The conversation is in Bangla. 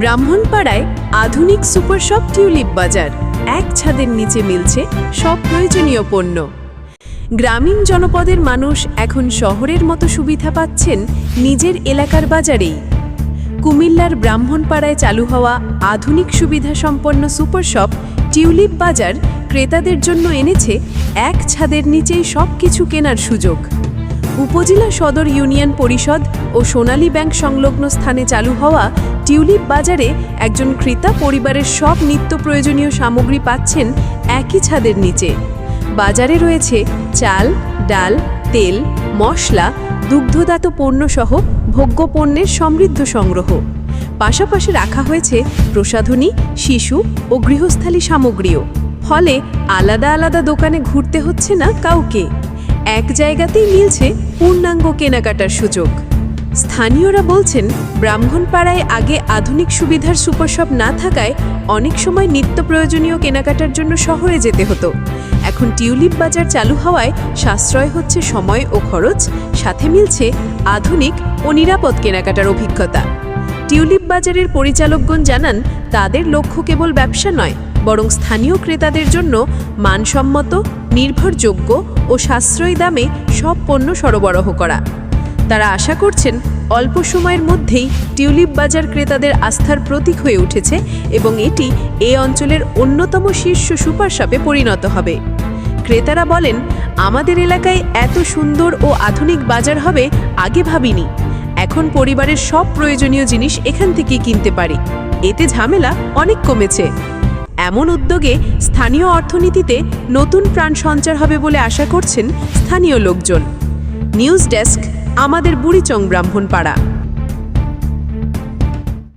ব্রাহ্মণপাড়ায় আধুনিক সুপার শপ টিউলিপ বাজার। এক ছাদের নিচে মিলছে সব প্রয়োজনীয় পণ্য। গ্রামীণ জনপদের মানুষ এখন শহরের মতো সুবিধা পাচ্ছেন নিজের এলাকার বাজারেই। কুমিল্লার ব্রাহ্মণপাড়ায় চালু হওয়া আধুনিক সুবিধা সম্পন্ন সুপার শপ টিউলিপ বাজার ক্রেতাদের জন্য এনেছে এক ছাদের নিচেই সব কিছু কেনার সুযোগ। উপজেলা সদর ইউনিয়ন পরিষদ ও সোনালী ব্যাংক সংলগ্ন স্থানে চালু হওয়া টিউলিপ বাজারে একজন ক্রেতা পরিবারের সব নিত্য প্রয়োজনীয় সামগ্রী পাচ্ছেন একই ছাদের নিচে। বাজারে রয়েছে চাল, ডাল, তেল, মশলা দুগ্ধদাত পণ্যসহ ভোগ্য পণ্যের সমৃদ্ধ সংগ্রহ। পাশাপাশি রাখা হয়েছে প্রসাধনী, শিশু ও গৃহস্থালী সামগ্রীও। ফলে আলাদা আলাদা দোকানে ঘুরতে হচ্ছে না কাউকে। এক জায়গাতেই মিলছে পূর্ণাঙ্গ কেনাকাটার সুযোগ। স্থানীয়রা বলছেন, ব্রাহ্মণপাড়ায় আগে আধুনিক সুবিধার সুপারশপ না থাকায় অনেক সময় নিত্য প্রয়োজনীয় কেনাকাটার জন্য শহরে যেতে হতো। এখন টিউলিপ বাজার চালু হওয়ায় সাশ্রয় হচ্ছে সময় ও খরচ, সাথে মিলছে আধুনিক ও নিরাপদ কেনাকাটার অভিজ্ঞতা। টিউলিপ বাজারের পরিচালকগণ জানান, তাদের লক্ষ্য কেবল ব্যবসা নয়, বরং স্থানীয় ক্রেতাদের জন্য মানসম্মত নির্ভরযোগ্য ও সাশ্রয়ী দামে সব পণ্য সরবরাহ করা। তারা আশা করছেন, অল্প সময়ের মধ্যেই টিউলিপ বাজার ক্রেতাদের আস্থার প্রতীক হয়ে উঠেছে এবং এটি এ অঞ্চলের অন্যতম শীর্ষ সুপার শপে পরিণত হবে। ক্রেতারা বলেন, আমাদের এলাকায় এত সুন্দর ও আধুনিক বাজার হবে আগে ভাবিনি। এখন পরিবারের সব প্রয়োজনীয় জিনিস এখান থেকেই কিনতে পারি। এতে ঝামেলা অনেক কমেছে। এমন উদ্যোগে স্থানীয় অর্থনীতিতে নতুন প্রাণ সঞ্চার হবে বলে আশা করছেন স্থানীয় লোকজন। নিউজ ডেস্ক, আমাদের বুড়িচং ব্রাহ্মণপাড়া।